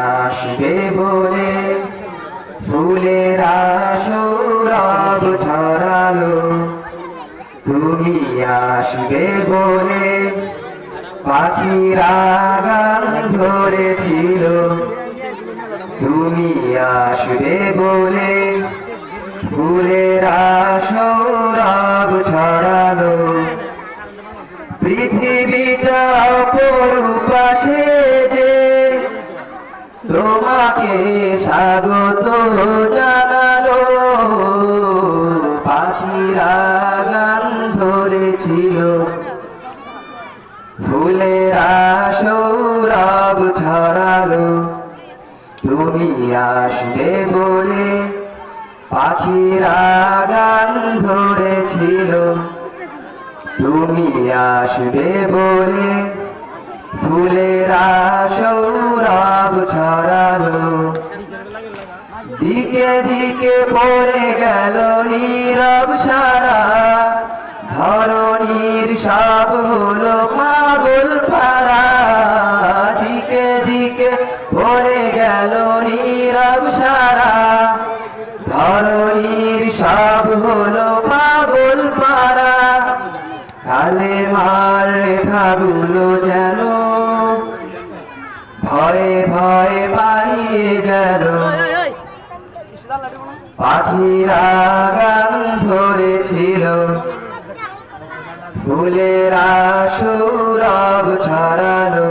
আসবে বলে। ফুলের আসরাব ছড়ালো। তুমি আসবে বলে। পাখিরা গান ধরেছিল। তুমি আসবে বলে। ফুলের আসরাব ছড়ালো। পৃথিবীটা তোমাকে স্বাগত জানালো। পাখিরা গান ধরেছিল। ফুলেরা সৌরভ ছড়ালো। তুমি আসবে বলে পাখিরা গান ধরেছিল। তুমি আসবে বলে ফুলেরা ছড়ালো। দিকে দিকে পড়ে গেল নীরব সারা। ধরণীর সব হলো পাগল পারা দিকে দিকে পড়ে গেল নীরব সারা। ধরণীর সব হলো পাগল পারা কালে মার রেখাগুলো যেন পাখিরা গান ধরেছিল। ফুলেরা সৌরভ ছড়ালো।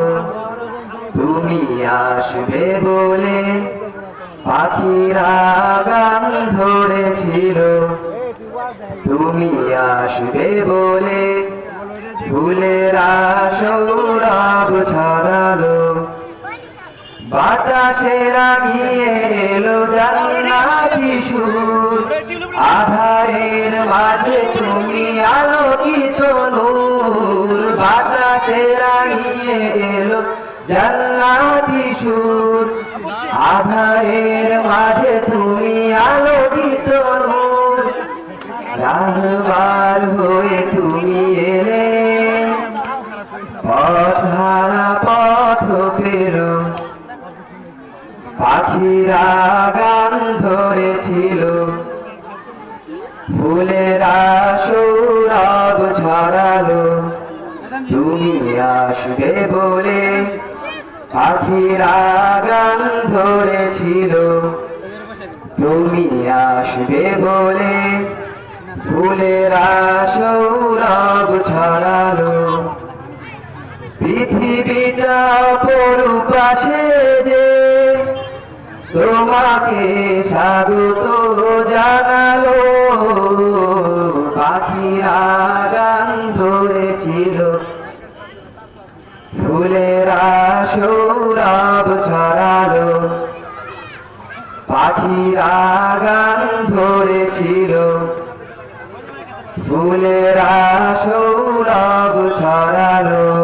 তুমি আসবে বলে পাখিরা গান ধরেছিল। তুমি আসবে বলে ফুলেরা সৌরভ ছড়ালো। বাতাসে রাগিয়ে এলো জান্নাতি সুর। আধারের মাঝে তুমি আলোকিত নূর। বাতাসে রাগিয়ে এলো জান্নাতি সুর। আধারের মাঝে তুমি আলোকিত নূর। রাহবার হয়ে পাখিরা গান ধরেছিল। ফুলেরা সৌরভ ছড়ালো তুমি আসবে বলে পাখিরা গান ধরেছিল। তুমি আসবে বলে ফুলেরা সৌরভ ছড়ালো পৃথিবীটা পরুপাশে যে তোমাকে স্বাগত জানালো। পাখিরা গান ধরেছিল। ফুলেরা সৌরভ ছড়ালো। পাখিরা গান ধরেছিল। ফুলেরা সৌরভ ছড়ালো।